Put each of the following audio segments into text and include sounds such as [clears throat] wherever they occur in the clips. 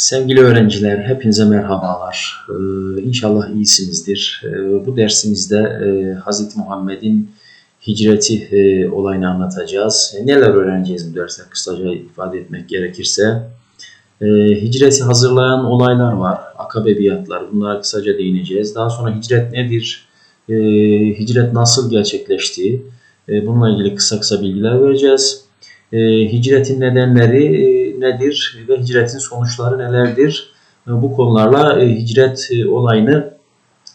Sevgili öğrenciler, hepinize merhabalar. Ee, inşallah iyisinizdir. Ee, bu dersimizde e, Hz. Muhammed'in hicreti e, olayını anlatacağız. E, neler öğreneceğiz bu derste kısaca ifade etmek gerekirse. E, hicreti hazırlayan olaylar var, akabe biatlar. Bunlara kısaca değineceğiz. Daha sonra hicret nedir, e, hicret nasıl gerçekleşti, e, bununla ilgili kısa kısa bilgiler vereceğiz. E, hicretin nedenleri e, nedir ve hicretin sonuçları nelerdir? Bu konularla e, hicret e, olayını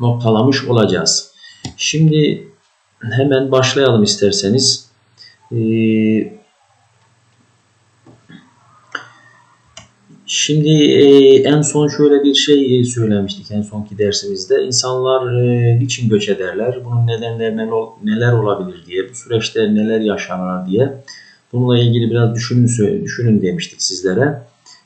noktalamış olacağız. Şimdi hemen başlayalım isterseniz. E, Şimdi en son şöyle bir şey söylemiştik en sonki dersimizde. İnsanlar niçin göç ederler? Bunun nedenleri neler olabilir diye, bu süreçte neler yaşanır diye. Bununla ilgili biraz düşünün, düşünün demiştik sizlere.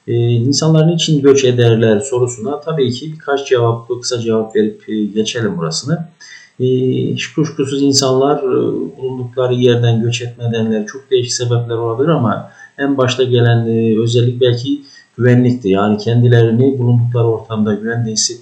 Ee, insanlar niçin göç ederler sorusuna tabii ki birkaç cevap, kısa cevap verip e, geçelim burasını. Ee, hiç kuşkusuz insanlar e, bulundukları yerden göç etme nedenleri çok değişik sebepler olabilir ama en başta gelen e, özellik belki güvenlikti. Yani kendilerini bulundukları ortamda güvende hisset,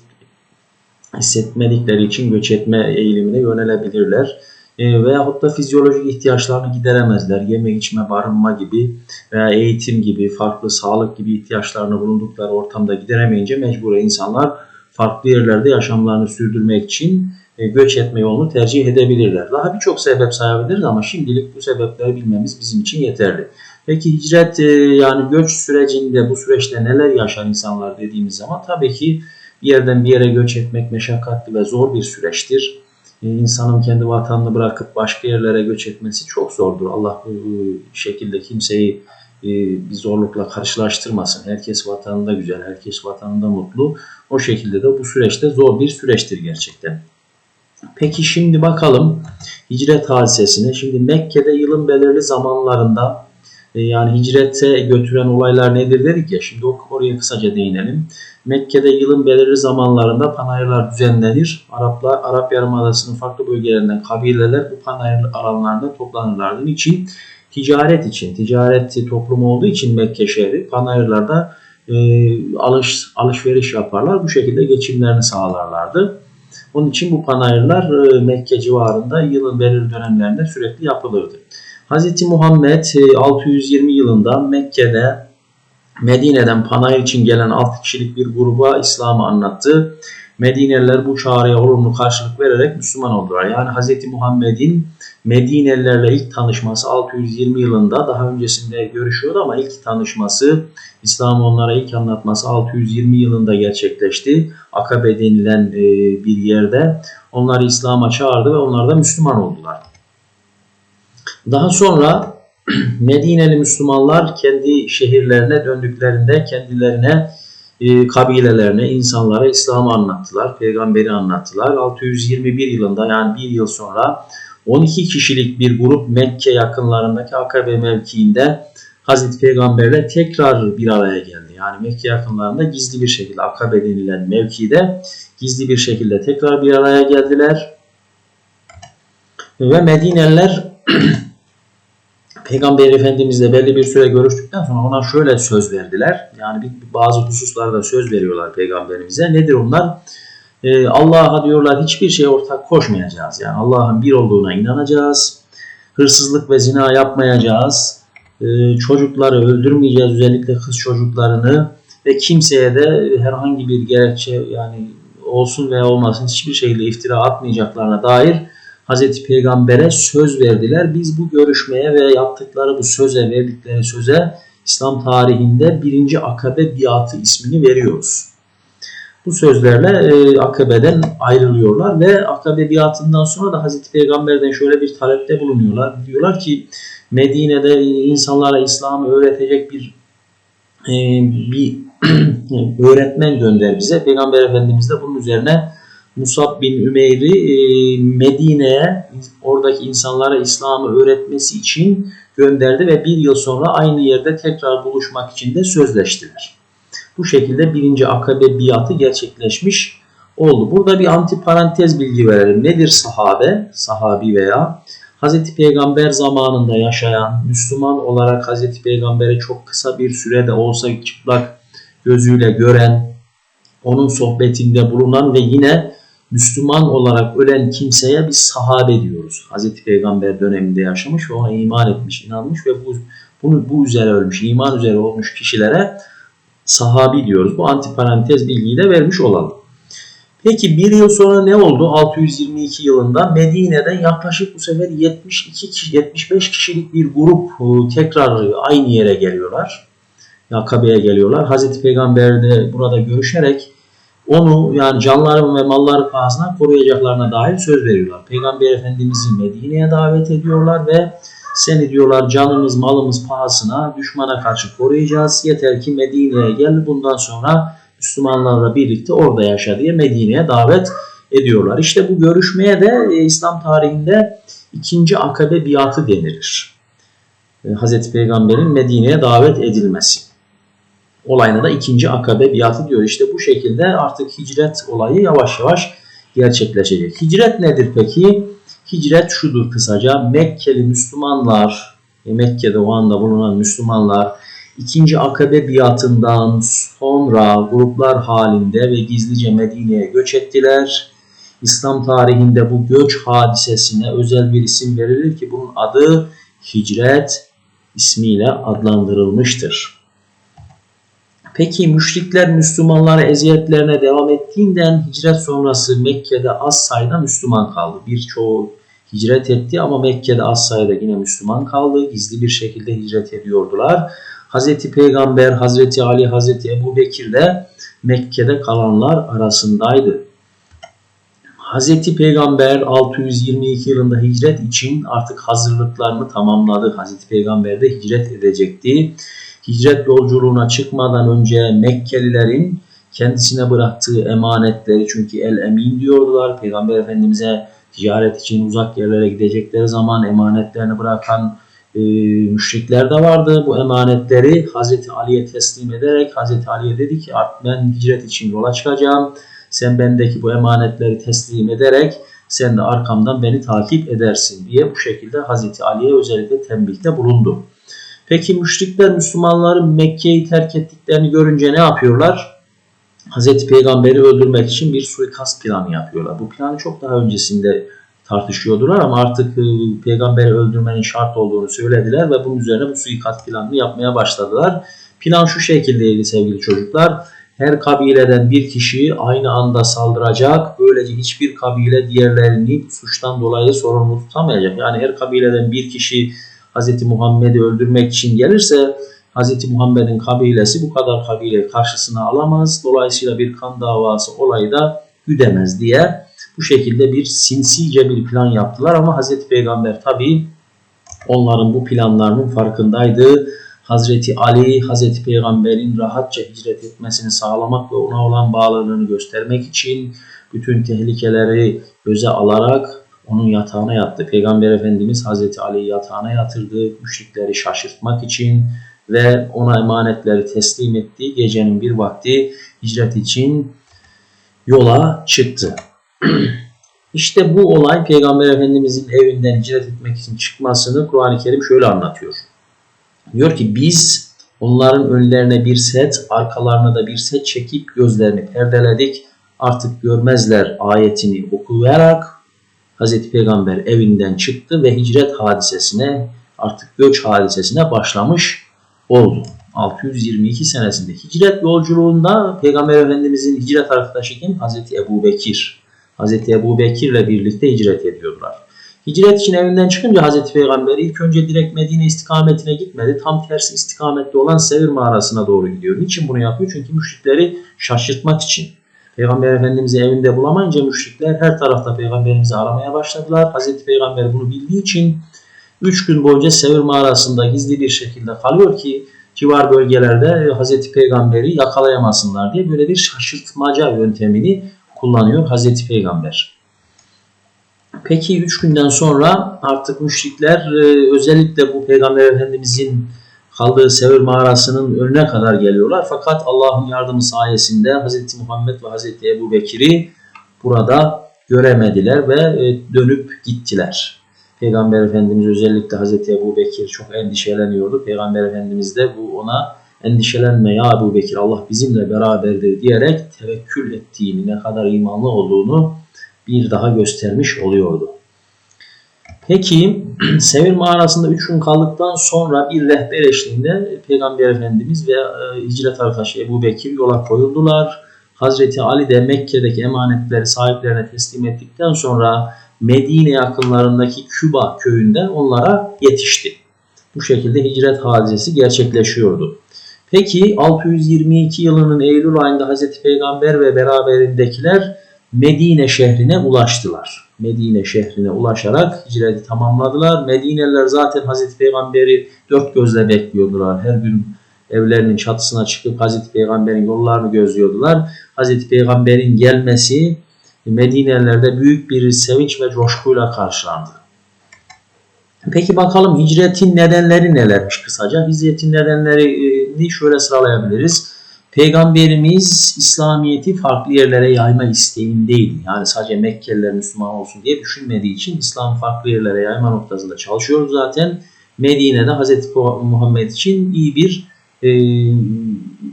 hissetmedikleri için göç etme eğilimine yönelebilirler e, veyahut da fizyolojik ihtiyaçlarını gideremezler. Yeme, içme, barınma gibi veya eğitim gibi, farklı sağlık gibi ihtiyaçlarını bulundukları ortamda gideremeyince mecburen insanlar farklı yerlerde yaşamlarını sürdürmek için e, göç etme yolunu tercih edebilirler. Daha birçok sebep sayabiliriz ama şimdilik bu sebepleri bilmemiz bizim için yeterli. Peki hicret e, yani göç sürecinde bu süreçte neler yaşar insanlar dediğimiz zaman tabii ki bir yerden bir yere göç etmek meşakkatli ve zor bir süreçtir. E, insanın kendi vatanını bırakıp başka yerlere göç etmesi çok zordur. Allah bu şekilde kimseyi e, bir zorlukla karşılaştırmasın. Herkes vatanında güzel, herkes vatanında mutlu. O şekilde de bu süreçte zor bir süreçtir gerçekten. Peki şimdi bakalım hicret hadisesine. Şimdi Mekke'de yılın belirli zamanlarında yani hicrete götüren olaylar nedir dedik ya. Şimdi oraya kısaca değinelim. Mekke'de yılın belirli zamanlarında panayırlar düzenlenir. Araplar, Arap Yarımadası'nın farklı bölgelerinden kabileler bu panayır alanlarında toplanırlardı. Niçin? Ticaret için, ticaret toplumu olduğu için Mekke şehri panayırlarda e, alış, alışveriş yaparlar. Bu şekilde geçimlerini sağlarlardı. Onun için bu panayırlar e, Mekke civarında yılın belirli dönemlerinde sürekli yapılırdı. Hz. Muhammed 620 yılında Mekke'de Medine'den panayır için gelen 6 kişilik bir gruba İslam'ı anlattı. Medineliler bu çağrıya olumlu karşılık vererek Müslüman oldular. Yani Hz. Muhammed'in Medinelilerle ilk tanışması 620 yılında daha öncesinde görüşüyordu ama ilk tanışması İslam'ı onlara ilk anlatması 620 yılında gerçekleşti. Akabe denilen bir yerde onları İslam'a çağırdı ve onlar da Müslüman oldular. Daha sonra [clears throat] Medineli Müslümanlar kendi şehirlerine döndüklerinde kendilerine e, kabilelerine, insanlara İslam'ı anlattılar, peygamberi anlattılar. 621 yılında yani bir yıl sonra 12 kişilik bir grup Mekke yakınlarındaki Akabe mevkiinde Hazreti Peygamberle tekrar bir araya geldi. Yani Mekke yakınlarında gizli bir şekilde Akabe denilen mevkide gizli bir şekilde tekrar bir araya geldiler. Ve Medineliler [clears throat] Peygamber Efendimizle belli bir süre görüştükten sonra ona şöyle söz verdiler. Yani bazı hususlarda söz veriyorlar Peygamberimize. Nedir onlar? Ee, Allah'a diyorlar hiçbir şeye ortak koşmayacağız. Yani Allah'ın bir olduğuna inanacağız. Hırsızlık ve zina yapmayacağız. Ee, çocukları öldürmeyeceğiz. Özellikle kız çocuklarını. Ve kimseye de herhangi bir gerekçe yani olsun veya olmasın hiçbir şekilde iftira atmayacaklarına dair Hazreti Peygamber'e söz verdiler. Biz bu görüşmeye ve yaptıkları bu söze verdikleri söze İslam tarihinde birinci akabe biatı ismini veriyoruz. Bu sözlerle e, akabeden ayrılıyorlar ve akabe biatından sonra da Hazreti Peygamber'den şöyle bir talepte bulunuyorlar. Diyorlar ki Medine'de insanlara İslam'ı öğretecek bir e, bir [clears throat] öğretmen gönder bize. Peygamber Efendimiz de bunun üzerine Musab bin Ümeyr'i e, Medine'ye oradaki insanlara İslam'ı öğretmesi için gönderdi ve bir yıl sonra aynı yerde tekrar buluşmak için de sözleştiler. Bu şekilde birinci akabe biatı gerçekleşmiş oldu. Burada bir antiparantez bilgi verelim. Nedir sahabe, sahabi veya Hz. Peygamber zamanında yaşayan Müslüman olarak Hz. Peygamber'e çok kısa bir sürede olsa çıplak gözüyle gören, onun sohbetinde bulunan ve yine Müslüman olarak ölen kimseye biz sahabe diyoruz. Hazreti Peygamber döneminde yaşamış ve ona iman etmiş, inanmış ve bu bunu bu üzere ölmüş, iman üzere olmuş kişilere sahabi diyoruz. Bu antiparantez bilgiyi de vermiş olalım. Peki bir yıl sonra ne oldu? 622 yılında Medine'de yaklaşık bu sefer 72 kişi, 75 kişilik bir grup e, tekrar aynı yere geliyorlar. Yakabe'ye geliyorlar. Hazreti Peygamber de burada görüşerek onu yani canları ve malları pahasına koruyacaklarına dair söz veriyorlar. Peygamber Efendimiz'i Medine'ye davet ediyorlar ve seni diyorlar canımız malımız pahasına düşmana karşı koruyacağız. Yeter ki Medine'ye gel bundan sonra Müslümanlarla birlikte orada yaşa diye Medine'ye davet ediyorlar. İşte bu görüşmeye de e, İslam tarihinde ikinci akabe biatı denilir. E, Hazreti Peygamber'in Medine'ye davet edilmesi. Olayına da ikinci akabe biatı diyor. İşte bu şekilde artık hicret olayı yavaş yavaş gerçekleşecek. Hicret nedir peki? Hicret şudur kısaca. Mekkeli Müslümanlar, e, Mekke'de o anda bulunan Müslümanlar ikinci akabe biatından sonra gruplar halinde ve gizlice Medine'ye göç ettiler. İslam tarihinde bu göç hadisesine özel bir isim verilir ki bunun adı hicret ismiyle adlandırılmıştır. Peki müşrikler Müslümanlara eziyetlerine devam ettiğinden hicret sonrası Mekke'de az sayıda Müslüman kaldı. Birçoğu hicret etti ama Mekke'de az sayıda yine Müslüman kaldı. Gizli bir şekilde hicret ediyordular. Hazreti Peygamber, Hazreti Ali, Hazreti Ebu Bekir de Mekke'de kalanlar arasındaydı. Hazreti Peygamber 622 yılında hicret için artık hazırlıklarını tamamladı. Hazreti Peygamber de hicret edecekti. Hicret yolculuğuna çıkmadan önce Mekkelilerin kendisine bıraktığı emanetleri çünkü el emin diyordular. Peygamber Efendimiz'e ticaret için uzak yerlere gidecekleri zaman emanetlerini bırakan e, müşrikler de vardı. Bu emanetleri Hazreti Ali'ye teslim ederek Hazreti Ali'ye dedi ki ben hicret için yola çıkacağım. Sen bendeki bu emanetleri teslim ederek sen de arkamdan beni takip edersin diye bu şekilde Hazreti Ali'ye özellikle tembihte bulundu. Peki müşrikler Müslümanların Mekke'yi terk ettiklerini görünce ne yapıyorlar? Hazreti Peygamber'i öldürmek için bir suikast planı yapıyorlar. Bu planı çok daha öncesinde tartışıyordular ama artık e, peygamberi öldürmenin şart olduğunu söylediler ve bunun üzerine bu suikast planını yapmaya başladılar. Plan şu şekildeydi sevgili çocuklar. Her kabileden bir kişi aynı anda saldıracak. Böylece hiçbir kabile diğerlerini suçtan dolayı sorumlu tutamayacak. Yani her kabileden bir kişi Hz. Muhammed'i öldürmek için gelirse Hz. Muhammed'in kabilesi bu kadar kabile karşısına alamaz. Dolayısıyla bir kan davası olayı da güdemez diye bu şekilde bir sinsice bir plan yaptılar ama Hazreti Peygamber tabi onların bu planlarının farkındaydı. Hazreti Ali, Hazreti Peygamber'in rahatça hicret etmesini sağlamak ve ona olan bağlılığını göstermek için bütün tehlikeleri göze alarak onun yatağına yattı. Peygamber Efendimiz Hazreti Ali'yi yatağına yatırdı. Müşrikleri şaşırtmak için ve ona emanetleri teslim etti. Gecenin bir vakti hicret için yola çıktı. [clears throat] İşte bu olay Peygamber Efendimizin evinden hicret etmek için çıkmasını Kur'an-ı Kerim şöyle anlatıyor. Diyor ki biz onların önlerine bir set, arkalarına da bir set çekip gözlerini perdeledik. Artık görmezler ayetini okuyarak Hz. Peygamber evinden çıktı ve hicret hadisesine artık göç hadisesine başlamış oldu. 622 senesinde hicret yolculuğunda Peygamber Efendimizin hicret arkadaşı kim? Hz. Ebu Bekir. Hz. Ebu Bekir ile birlikte hicret ediyorlar. Hicret için evinden çıkınca Hz. Peygamber ilk önce direkt Medine istikametine gitmedi. Tam tersi istikamette olan Sevir mağarasına doğru gidiyor. Niçin bunu yapıyor? Çünkü müşrikleri şaşırtmak için. Peygamber Efendimiz'i evinde bulamayınca müşrikler her tarafta Peygamberimizi aramaya başladılar. Hz. Peygamber bunu bildiği için 3 gün boyunca Sevir mağarasında gizli bir şekilde kalıyor ki civar bölgelerde Hz. Peygamber'i yakalayamasınlar diye böyle bir şaşırtmaca yöntemini kullanıyor Hazreti Peygamber. Peki 3 günden sonra artık müşrikler e, özellikle bu Peygamber Efendimizin kaldığı Sevir mağarasının önüne kadar geliyorlar. Fakat Allah'ın yardımı sayesinde Hz. Muhammed ve Hz. Ebu Bekir'i burada göremediler ve e, dönüp gittiler. Peygamber Efendimiz özellikle Hz. Ebu Bekir çok endişeleniyordu. Peygamber Efendimiz de bu ona endişelenme ya Ebu Bekir Allah bizimle beraberdir diyerek tevekkül ettiğini, ne kadar imanlı olduğunu bir daha göstermiş oluyordu. Peki [clears throat] Sevir mağarasında 3 gün kaldıktan sonra bir rehber eşliğinde Peygamber Efendimiz ve e, hicret arkadaşı Ebu Bekir yola koyuldular. Hazreti Ali de Mekke'deki emanetleri sahiplerine teslim ettikten sonra Medine yakınlarındaki Küba köyünden onlara yetişti. Bu şekilde hicret hadisesi gerçekleşiyordu. Peki 622 yılının Eylül ayında Hazreti Peygamber ve beraberindekiler Medine şehrine ulaştılar. Medine şehrine ulaşarak hicreti tamamladılar. Medineliler zaten Hazreti Peygamber'i dört gözle bekliyordular. Her gün evlerinin çatısına çıkıp Hazreti Peygamber'in yollarını gözlüyordular. Hazreti Peygamber'in gelmesi Medinelilerde büyük bir sevinç ve coşkuyla karşılandı. Peki bakalım hicretin nedenleri nelermiş kısaca? Hicretin nedenlerini şöyle sıralayabiliriz. Peygamberimiz İslamiyet'i farklı yerlere yayma isteğindeydi. Yani sadece Mekkeliler Müslüman olsun diye düşünmediği için İslam farklı yerlere yayma noktasında çalışıyoruz zaten. Medine'de Hz. Muhammed için iyi bir e,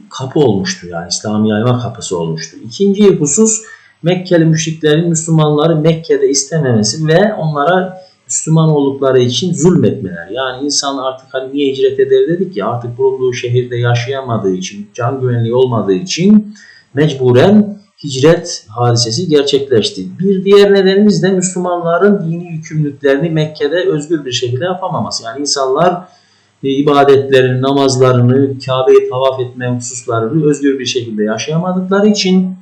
kapı olmuştu. Yani İslami yayma kapısı olmuştu. İkinci husus Mekkeli müşriklerin Müslümanları Mekke'de istememesi ve onlara Müslüman oldukları için zulmetmeler. Yani insan artık hani niye hicret eder dedik ya artık bulunduğu şehirde yaşayamadığı için, can güvenliği olmadığı için mecburen hicret hadisesi gerçekleşti. Bir diğer nedenimiz de Müslümanların dini yükümlülüklerini Mekke'de özgür bir şekilde yapamaması. Yani insanlar e, ibadetlerini, namazlarını, Kabe'yi tavaf etme hususlarını özgür bir şekilde yaşayamadıkları için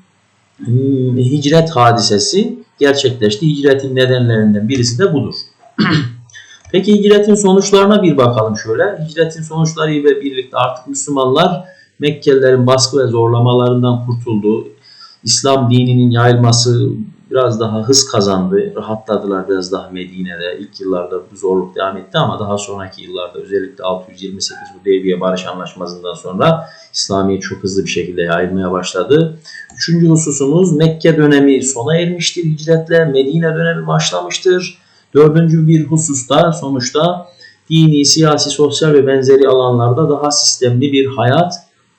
hmm, hicret hadisesi gerçekleşti. Hicretin nedenlerinden birisi de budur. [clears throat] Peki hicretin sonuçlarına bir bakalım şöyle. Hicretin sonuçları ile birlikte artık Müslümanlar Mekkelilerin baskı ve zorlamalarından kurtuldu. İslam dininin yayılması biraz daha hız kazandı. Rahatladılar biraz daha Medine'de. İlk yıllarda bu zorluk devam etti ama daha sonraki yıllarda özellikle 628 Hudeybiye Barış Anlaşması'ndan sonra İslamiyet çok hızlı bir şekilde yayılmaya başladı. Üçüncü hususumuz Mekke dönemi sona ermiştir hicretle. Medine dönemi başlamıştır. Dördüncü bir hususta sonuçta dini, siyasi, sosyal ve benzeri alanlarda daha sistemli bir hayat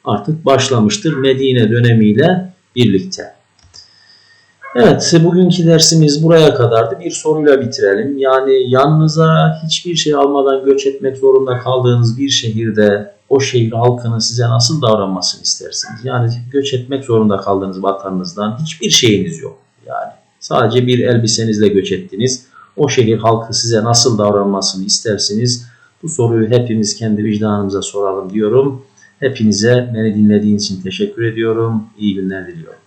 artık başlamıştır Medine dönemiyle birlikte. Evet, bugünkü dersimiz buraya kadardı. Bir soruyla bitirelim. Yani yanınıza hiçbir şey almadan göç etmek zorunda kaldığınız bir şehirde o şehir halkının size nasıl davranmasını istersiniz? Yani göç etmek zorunda kaldığınız vatanınızdan hiçbir şeyiniz yok. Yani sadece bir elbisenizle göç ettiniz. O şehir halkı size nasıl davranmasını istersiniz? Bu soruyu hepimiz kendi vicdanımıza soralım diyorum. Hepinize beni dinlediğiniz için teşekkür ediyorum. İyi günler diliyorum.